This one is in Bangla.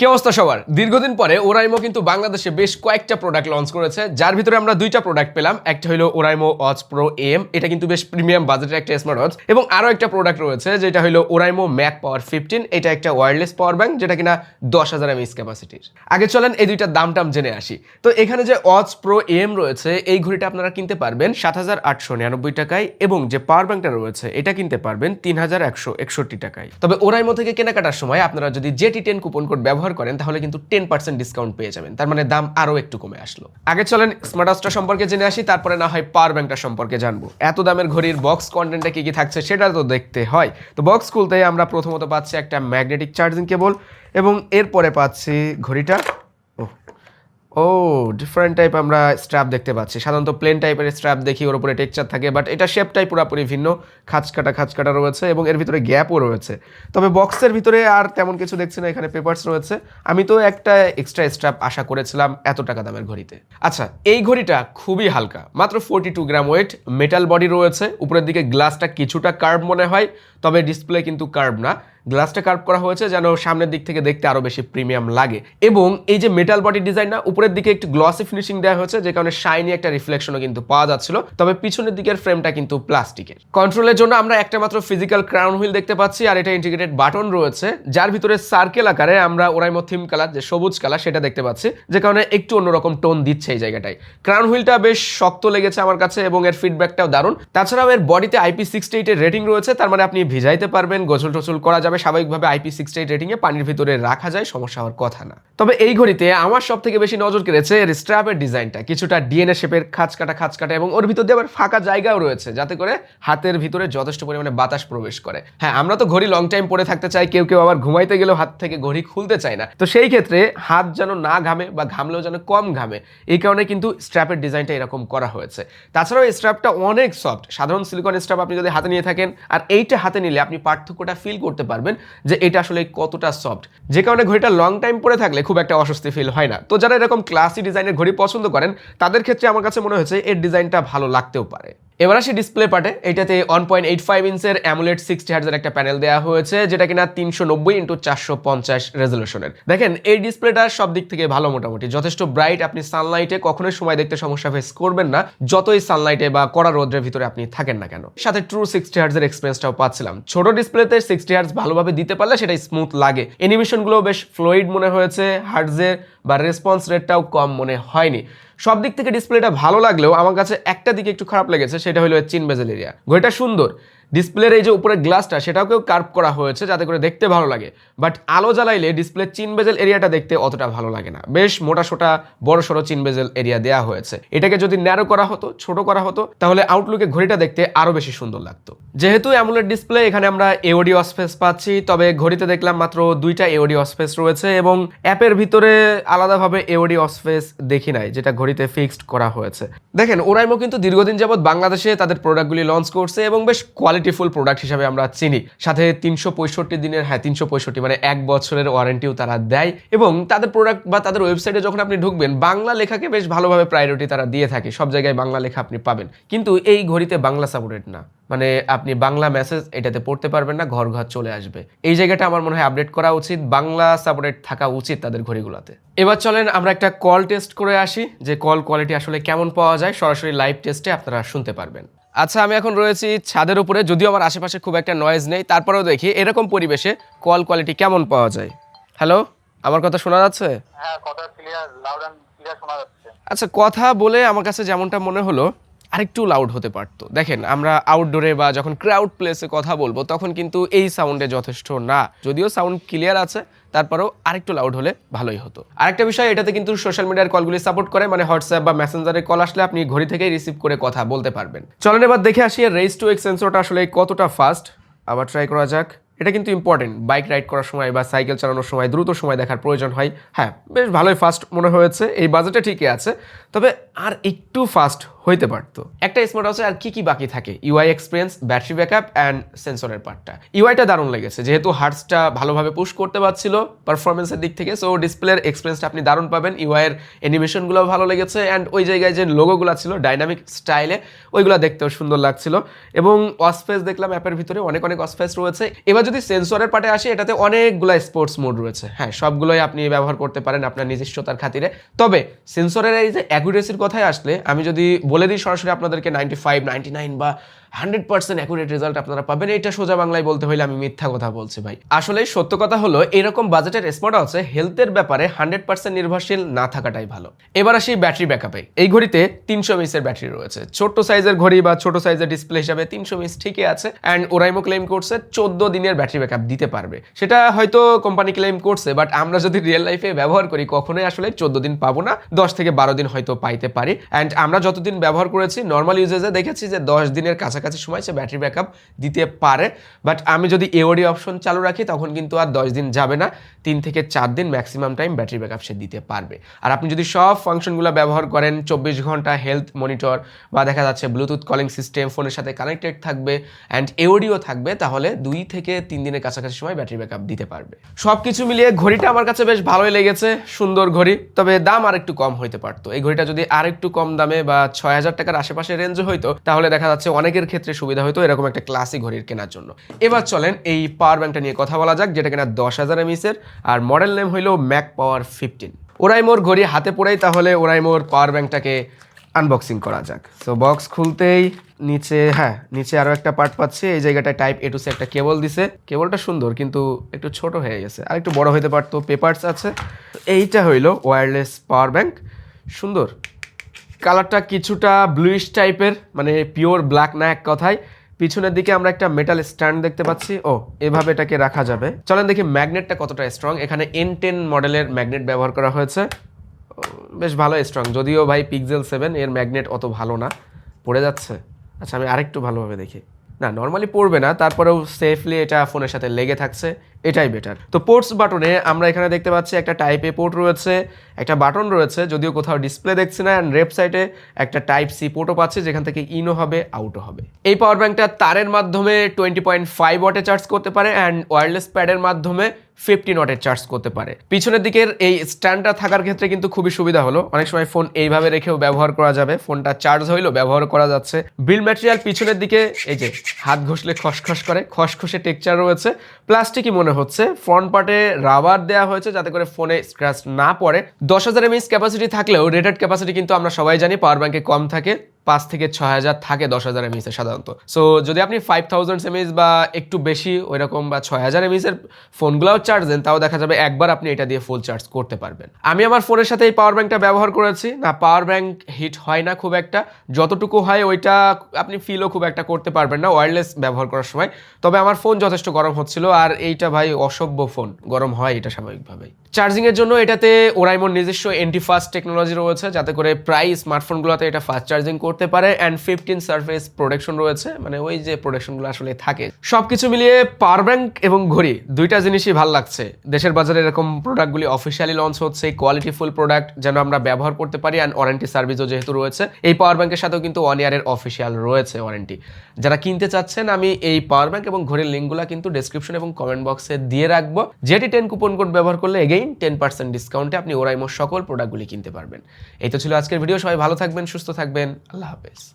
কি অবস্থা সবার? দীর্ঘদিন পরে ওরাইমো কিন্তু বাংলাদেশে বেশ কয়েকটা প্রোডাক্ট লঞ্চ করেছে, যার ভিতরে আমরা দুইটা প্রোডাক্ট পেলাম। একটা হলো ওরাইমো ওয়াচ প্রো এম এটা কিন্তু বেশ প্রিমিয়াম বাজেটের একটা স্মার্ট ওয়াচ এবং আরও একটা প্রোডাক্ট রয়েছে, যেটা হলো ওরাইমো ম্যাক পাওয়ার ফিফটিন এটা একটা ওয়্যারলেস পাওয়ার ব্যাংক যেটা কিনা দশ হাজার এমএস ক্যাপাসিটির আগে চলেন এই দুইটার দাম টাম জেনে আসি। তো এখানে যে ওয়াচ প্রো এম রয়েছে, এই ঘড়িটা আপনারা কিনতে পারবেন সাত হাজার আটশো নিরানব্বই টাকায় এবং যে পাওয়ার ব্যাংকটা রয়েছে, এটা কিনতে পারবেন তিন হাজার একশো একষট্টি টাকায়। তবে ওরাইমো থেকে কেনাকাটার সময় আপনারা যদি জেটি টেন কুপন কোড ব্যবহার করেন, তাহলে কিন্তু টেন পার্সেন্ট ডিসকাউন্ট পেয়ে যাবেন। তার মানে দাম আরও একটু কমে আসলো। আগে চলেন স্মার্ট ওয়াচটা সম্পর্কে জেনে আসি, তারপরে না হয় পাওয়ার ব্যাংকটা সম্পর্কে জানব। এত দামের ঘড়ির বক্স কন্টেন্টটা কী কী থাকছে সেটা তো দেখতে হয়। তো বক্স খুলতে আমরা প্রথমত পাচ্ছি একটা ম্যাগনেটিক চার্জিং কেবল এবং এরপরে পাচ্ছি ঘড়িটা। ও ডিফারেন্ট টাইপ আমরা স্ট্র্যাপ দেখতে পাচ্ছি। সাধারণত প্লেন টাইপের স্ট্র্যাপ দেখি, ওর উপরে টেক্সচার থাকে বাট এটা শেপটাই পুরোপুরি ভিন্ন। খাঁচকাটা খাঁচকাটা রয়েছে এবং এর ভিতরে গ্যাপও রয়েছে। তবে বক্সের ভিতরে আর তেমন কিছু দেখছি না, এখানে পেপার্স রয়েছে। আমি তো একটা এক্সট্রা স্ট্র্যাপ আশা করেছিলাম এত টাকা দামের ঘড়িতে। আচ্ছা এই ঘড়িটা খুবই হালকা, মাত্র forty two gram weight metal body রয়েছে। উপরের দিকে গ্লাসটা কিছুটা কার্ভ মনে হয়, তবে ডিসপ্লে কিন্তু কার্ভ না। গ্লাসটা কার্ভ করা হয়েছে যেন সামনের দিক থেকে দেখতে আরও বেশি প্রিমিয়াম লাগে। এবং এই যে মেটাল বডি ডিজাইনটা উপরের দিকে একটু গ্লসি ফিনিশিং দেওয়া হয়েছে, যে কারণে শাইনি একটা রিফ্লেকশনও কিন্তু পাওয়া যাচ্ছিল। তবে পিছনের দিকের ফ্রেমটা কিন্তু প্লাস্টিকের কন্ট্রোলের জন্য আমরা একটা মাত্র ফিজিক্যাল ক্রাউন হুইল দেখতে পাচ্ছি, আর এটা ইন্টিগ্রেটেড বাটন রয়েছে, যার ভিতরে সার্কেল আকারে আমরা ওরাইমো থিম কালার যে সবুজ কালার সেটা দেখতে পাচ্ছি, যে কারণে একটু অন্যরকম টোন দিচ্ছে এই জায়গাটায়। ক্রাউন হুইলটা বেশ শক্ত লেগেছে আমার কাছে এবং এর ফিডব্যাকটাও দারুণ। তাছাড়াও এর বডিতে আইপি সিক্সটি এইটের রেটিং রয়েছে, তার মানে আপনি ভিজাইতে পারবেন গোসল টোসল করা যাবে স্বাভাবিকভাবে আইপি সিক্সটি এইট রেটিংয়ে পানির ভিতরে রাখা যায়, সমস্যা হওয়ার কথা না। তবে এই ঘড়িতে আমার সব থেকে বেশি নজর কেড়েছে এর স্ট্র্যাপের ডিজাইনটা কিছুটা ডিএনএ শেপের খাঁচ কাটা খাঁচ কাটা এবং ওর ভিতর দিয়ে আবার ফাঁকা জায়গাও রয়েছে, যাতে করে হাতের ভিতরে যথেষ্ট পরিমাণে বাতাস প্রবেশ করে। হ্যাঁ আমরা তো ঘড়ি লং টাইম পরে থাকতে চাই, কেউ কেউ আবার ঘুমাইতে গেলেও হাত থেকে ঘড়ি খুলতে চায় না। তো সেই ক্ষেত্রে হাত যেন না ঘামে বা ঘামলেও যেন কম ঘামে, এই কারণে কিন্তু স্ট্র্যাপের ডিজাইনটা এরকম করা হয়েছে। তাছাড়াও এই স্ট্র্যাপটা অনেক সফট সাধারণ সিলিকন স্ট্র্যাপ আপনি যদি হাতে নিয়ে থাকেন, আর এইটা হাতে নিলে আপনি পার্থক্যটা ফিল করতে পারবেন। যে এটা আসলে কতটা সফট যে কারণে ঘড়িটা লং টাইম পরে থাকলে খুব একটা অস্বস্তি ফিল হয় না। তো যারা এরকম ক্লাসি ডিজাইনের ঘড়ি পছন্দ করেন, তাদের ক্ষেত্রে আমার কাছে মনে হয়েছে এর ডিজাইনটা ভালো লাগতেও পারে। এবার আসি ডিসপ্লে পার্টে এটাতে ওয়ান পয়েন্ট এইট ফাইভ ইঞ্চের অ্যামুলেট সিক্সটি হার্জের একটা প্যানেল দেওয়া হয়েছে, যেটা কিনা তিনশো নব্বই ইন্টু চারশো পঞ্চাশ রেজলিউশনের দেখেন, এই ডিসপ্লেটা সব দিক থেকে ভালো মোটামুটি। যথেষ্ট ব্রাইট আপনি সানলাইটে কখনোই সময় দেখতে সমস্যা ফেস করবেন না, যতই সানলাইটে বা কড়া রোদ্রের ভিতরে আপনি থাকেন না কেন। সাথে ট্রু সিক্সটি হার্জের এক্সপিরিয়েন্সটাও পাচ্ছিলাম। ছোট ডিসপ্লেতে সিক্সটি হার্জ ভালোভাবে দিতে পারলে সেটা স্মুথ লাগে। অ্যানিমেশনগুলো বেশ ফ্লোইড মনে হয়েছে হার্টজের বা রেসপন্স রেটটাও কম মনে হয়নি। সব দিক থেকে ডিসপ্লেটা ভালো লাগলেও আমার কাছে একটা দিকে একটু খারাপ লেগেছে, সেটা হলো চিন বেজেল এরিয়া ঘড়িটা সুন্দর। ডিসপ্লের এই যে উপরে গ্লাসটা সেটাও সেটাকেও কার্ভ করা হয়েছে যাতে করে দেখতে ভালো লাগে। বাট আলো জ্বালাইলে ডিসপ্লে চিন বেজেল এরিয়াটা দেখতে অতটা ভালো লাগে না। বেশ মোটা সোটা, বড় সড়ো চিন বেজেল এরিয়া দেওয়া হয়েছে। এটাকে যদি ন্যারো করা হতো, ছোট করা হতো, তাহলে আউটলুকে ঘড়িটা দেখতে আরও বেশি সুন্দর লাগতো। যেহেতু অ্যামুলেট ডিসপ্লে এখানে আমরা এওডি অসপেস পাচ্ছি, তবে ঘড়িতে দেখলাম মাত্র দুইটা এওডি অসপেস রয়েছে এবং অ্যাপের ভিতরে আলাদাভাবে এওডি অসপেস দেখি নাই, যেটা ঘড়িতে ফিক্সড করা হয়েছে। দেখেন, ওরাইমো কিন্তু দীর্ঘদিন যাবৎ বাংলাদেশে তাদের প্রোডাক্টগুলি লঞ্চ করছে এবং বেশ কোয়ালিটিফুল প্রোডাক্ট হিসাবে আমরা চিনি। সাথে তিনশো পঁয়ষট্টি দিনের হ্যাঁ তিনশো পঁয়ষট্টি মানে এক বছরের ওয়ারেন্টিও তারা দেয়। এবং তাদের প্রোডাক্ট বা তাদের ওয়েবসাইটে যখন আপনি ঢুকবেন, বাংলা লেখাকে বেশ ভালোভাবে প্রায়োরিটি তারা দিয়ে থাকে। সব জায়গায় বাংলা লেখা আপনি পাবেন। কিন্তু এই ঘড়িতে বাংলা সাপোর্টেড না। মানে আপনি বাংলা মেসেজ এটাতে পড়তে পারবেন না, ঘর ঘর চলে আসবে। এই জায়গাটা আমার মনে হয় আপডেট করা উচিত। বাংলা সাপোর্টেড থাকা উচিত তাদের ঘড়িগুলোতে। এবার চলেন আমরা একটা কল টেস্ট করে আসি। যে কল কোয়ালিটি আসলে কেমন পাওয়া যায়, সরাসরি লাইভ টেস্টে আপনারা শুনতে পারবেন। আচ্ছা আমি এখন রয়েছি ছাদের উপরে যদিও আমার আশেপাশে খুব একটা নয়েজ নেই। তারপরেও দেখি এরকম পরিবেশে কল কোয়ালিটি কেমন পাওয়া যায়? হ্যালো আমার কথা শোনা যাচ্ছে? হ্যাঁ কথা ক্লিয়ার লাউড অ্যান্ড ক্লিয়ার শোনা যাচ্ছে। আচ্ছা কথা বলে আমার কাছে যেমনটা মনে হলো আরেকটু লাউড হতে পারতো। দেখেন, আমরা আউটডোরে বা যখন ক্রাউড প্লেসে কথা বলব, তখন কিন্তু এই সাউন্ডে যথেষ্ট না। যদিও সাউন্ড ক্লিয়ার আছে, তারপরেও আরেকটু লাউড হলে ভালোই হতো। আরেকটা বিষয়, এটাতে কিন্তু সোশ্যাল মিডিয়ার কলগুলি সাপোর্ট করে মানে হোয়াটসঅ্যাপ বা মেসেঞ্জারে কল আসলে আপনি ঘড়ি থেকেই রিসিভ করে কথা বলতে পারবেন। চলেন এবার দেখে আসি রেস টু এক্স সেন্সরটা আসলে কতটা ফাস্ট আবার ট্রাই করা যাক। এটা কিন্তু ইম্পর্টেন্ট বাইক রাইড করার সময় বা সাইকেল চালানোর সময় দ্রুত সময় দেখার প্রয়োজন হয়। হ্যাঁ বেশ ভালোই ফাস্ট মনে হয়েছে, এই বাজেটে ঠিকই আছে। তবে আর একটু ফাস্ট হইতে পারতো। একটা স্মার্ট ওয়াচে আর কি কি বাকি থাকে? UI experience battery backup and সেন্সরের পার্টটা ইউআইটা দারুণ লেগেছে, যেহেতু হার্টসটা ভালোভাবে পুশ করতে পারছিল পারফরমেন্সের দিক থেকে সো ডিসপ্লের এক্সপিরিয়েন্সটা আপনি দারুণ পাবেন। ইউআইয়ের অ্যানিমেশনগুলো ভালো লেগেছে অ্যান্ড ওই জায়গায় যে লোগোগুলো ছিল ডাইনামিক স্টাইলে ওইগুলো দেখতেও সুন্দর লাগছিল। এবং অসপেস দেখলাম অ্যাপের ভিতরে অনেক অনেক অসপেস রয়েছে। এবার যদি সেন্সরের পার্টে আসি, এটাতে অনেকগুলো স্পোর্টস মোড রয়েছে। হ্যাঁ সবগুলোই আপনি ব্যবহার করতে পারেন আপনার নিজস্বতার খাতিরে। তবে সেন্সরের এই যে অ্যাকুরেসির কথায় আসলে, আমি যদি বলে দিই সরাসরি আপনাদেরকে নাইনটি ফাইভ নাইনটি নাইন বা হান্ড্রেড পার্সেন্ট অ্যাকুরেট রেজাল্ট আপনারা পাবেন। এটা সোজা বাংলায় বলতে হইলে আমি মিথ্যা কথা বলছি ভাই। আসলে সত্য কথা হলো, এরকম বাজেটের স্মার্ট ওয়াচে হেলথের ব্যাপারে হান্ড্রেড পার্সেন্ট নির্ভরশীল না থাকাটাই ভালো। এবার আসি ব্যাটারি ব্যাকআপে এই ঘড়িতে তিনশো মিসের ব্যাটারি রয়েছে। ছোট্ট সাইজের ঘড়ি বা ছোট সাইজের ডিসপ্লে হিসাবে তিনশো মিস ঠিকই আছে। অ্যান্ড ওরাইমো ক্লেম করছে, চোদ্দ দিনের ব্যাটারি ব্যাকআপ দিতে পারবে। সেটা হয়তো কোম্পানি ক্লেম করছে বাট আমরা যদি রিয়েল লাইফে ব্যবহার করি, কখনোই আসলে চোদ্দ দিন পাবো না, দশ থেকে বারো দিন হয়তো পাইতে পারি। অ্যান্ড আমরা যতদিন ব্যবহার করেছি নর্মাল ইউজেজে দেখেছি যে দশ দিনের কাছাকাছি সময়, সে ব্যাটারি ব্যাকআপ দিতে পারে। বাট আমি যদি এওডি অপশন চালু রাখি, তখন কিন্তু আর দশ দিন যাবে না। তিন থেকে চার দিন ম্যাক্সিমাম টাইম ব্যাটারি ব্যাকআপ সে দিতে পারবে। আর আপনি যদি সব ফাংশনগুলো ব্যবহার করেন, চব্বিশ ঘণ্টা হেলথ মনিটর বা দেখা যাচ্ছে ব্লুটুথ কলিং সিস্টেম ফোনের সাথে কানেক্টেড থাকবে অ্যান্ড এওডিও থাকবে, তাহলে দুই থেকে তিন দিনের কাছাকাছি সময় ব্যাটারি ব্যাকআপ দিতে পারবে। সব কিছু মিলিয়ে ঘড়িটা আমার কাছে বেশ ভালোই লেগেছে, সুন্দর ঘড়ি, তবে দাম আর একটু কম হইতে পারতো। এই ঘড়িটা যদি আর একটু কম দামে বা ছয় হাজার টাকার আশেপাশে রেঞ্জে হইতো, তাহলে দেখা যাচ্ছে অনেকের ক্ষেত্রে সুবিধা হতো এরকম একটা ক্লাসিক ঘড়ির কেনার জন্য। এবার চলেন এই পাওয়ার ব্যাংকটা নিয়ে কথা বলা যাক, যেটা কিনা দশ হাজার এমএসের আর মডেল নেম হইল ম্যাক পাওয়ার ফিফটিন ওরাইমোর ঘড়ি হাতে পড়েই তাহলে ওরাইমোর পাওয়ার ব্যাংকটাকে আনবক্সিং করা যাক। সো বক্স খুলতেই নিচে হ্যাঁ নিচে আরও একটা পার্ট পাচ্ছি। এই জায়গাটায় টাইপ এ টু সি একটা কেবল দিছে। কেবলটা সুন্দর, কিন্তু একটু ছোট হয়ে গেছে। আর একটু বড় হতে পারতো পেপারস আছে। এইটা হইল ওয়্যারলেস পাওয়ার ব্যাংক সুন্দর। কালারটা কিছুটা ব্লুইশ টাইপের মানে পিওর ব্ল্যাক না এক কথায়। পিছনের দিকে আমরা একটা মেটাল স্ট্যান্ড দেখতে পাচ্ছি। ও, এভাবে এটাকে রাখা যাবে। চলেন দেখি ম্যাগনেটটা কতটা স্ট্রং এখানে এন টেন মডেলের ম্যাগনেট ব্যবহার করা হয়েছে। বেশ ভালো স্ট্রং যদিও ভাই পিক্সেল সেভেন এর ম্যাগনেট অত ভালো না। পড়ে যাচ্ছে। আচ্ছা আমি আরেকটু ভালোভাবে দেখি। না নর্মালি পড়বে না, তারপরেও সেফলি এটা ফোনের সাথে লেগে থাকছে, এটাই বেটার তো পোর্টস বাটনে আমরা এখানে দেখতে পাচ্ছি একটা টাইপ এ পোর্ট রয়েছে, একটা বাটন রয়েছে, যদিও কোথাও ডিসপ্লে দেখছি না অ্যান্ড সাইডে একটা টাইপ সি পোর্টও পাচ্ছি, যেখান থেকে ইনও হবে আউটও হবে। এই পাওয়ার ব্যাঙ্কটা তারের মাধ্যমে টোয়েন্টি পয়েন্ট ফাইভ ওয়াটে চার্জ করতে পারে অ্যান্ড ওয়্যারলেস প্যাডের মাধ্যমে ফিফটিন ওয়াটের চার্জ করতে পারে। পিছনের দিকের এই স্ট্যান্ডটা থাকার ক্ষেত্রে কিন্তু খুবই সুবিধা হলো। অনেক সময় ফোন এইভাবে রেখেও ব্যবহার করা যাবে। ফোনটা চার্জ হইলেও ব্যবহার করা যাচ্ছে। বিল ম্যাটেরিয়াল পিছনের দিকে, এই যে, হাত ঘষলে খসখস করে, খসখসে টেকচার রয়েছে। প্লাস্টিকই মনে হচ্ছে। ফ্রন্ট পার্টে রাবার দেওয়া হয়েছে যাতে করে ফোনে স্ক্র্যাচ না পড়ে। দশ হাজার এমএস ক্যাপাসিটি থাকলেও রেটেড ক্যাপাসিটি কিন্তু আমরা সবাই জানি, পাওয়ার ব্যাংকে কম থাকে। পাঁচ থেকে ছয় হাজার থাকে, দশ হাজার এমএস এ সাধারণত। সো যদি আপনি ফাইভ থাউজেন্ড এমএস বা একটু বেশি ওই রকম বা ছয় হাজার এমএস এর ফোনগুলোও চার্জ দেন, তাও দেখা যাবে একবার আপনি এটা দিয়ে ফুল চার্জ করতে পারবেন। আমি আমার ফোনের সাথে এই পাওয়ার ব্যাঙ্কটা ব্যবহার করেছি। না পাওয়ার ব্যাঙ্ক হিট হয় না খুব একটা। যতটুকু হয় ওইটা আপনি ফিলও খুব একটা করতে পারবেন না ওয়্যারলেস ব্যবহার করার সময়। তবে আমার ফোন যথেষ্ট গরম হচ্ছিল, আর এইটা ভাই অসভ্য ফোন গরম হয় এটা স্বাভাবিকভাবেই। চার্জিং এর জন্য এটাতে ওরাইমোর নিজস্ব এন্টি ফাস্ট টেকনোলজি রয়েছে, যাতে করে প্রায় স্মার্টফোনগুলোতে এটা ফাস্ট চার্জিং করতে পারে অ্যান্ড ফিফটিন সার্ফেস প্রোটেকশন রয়েছে মানে ওই যে প্রোটেকশনগুলো আসলে থাকে। সবকিছু মিলিয়ে পাওয়ার ব্যাংক এবং ঘড়ি, দুইটা জিনিসই ভালো লাগছে। দেশের বাজারে এরকম প্রোডাক্টগুলি অফিসিয়ালি লঞ্চ হচ্ছে কোয়ালিটিফুল প্রোডাক্ট যেন আমরা ব্যবহার করতে পারি অ্যান্ড ওয়ারেন্টি সার্ভিসও যেহেতু রয়েছে, এই পাওয়ার ব্যাংকের সাথেও কিন্তু ওয়ান ইয়ারের অফিসিয়াল রয়েছে ওয়ারেন্টি যারা কিনতে চাচ্ছেন, আমি এই পাওয়ার ব্যাংক এবং ঘড়ির লিঙ্কগুলো কিন্তু ডেসক্রিপশন এবং কমেন্ট বক্সে দিয়ে রাখব। যেটি টেন কুপন কোড ব্যবহার করলে এগেইন টেন পার্সেন্ট ডিসকাউন্টে আপনি ওরাইমোর সকল প্রোডাক্টগুলি কিনতে পারবেন। এই তো ছিল আজকের ভিডিও সবাই ভালো থাকবেন, সুস্থ থাকবেন, আল্লাহ হাফেজ।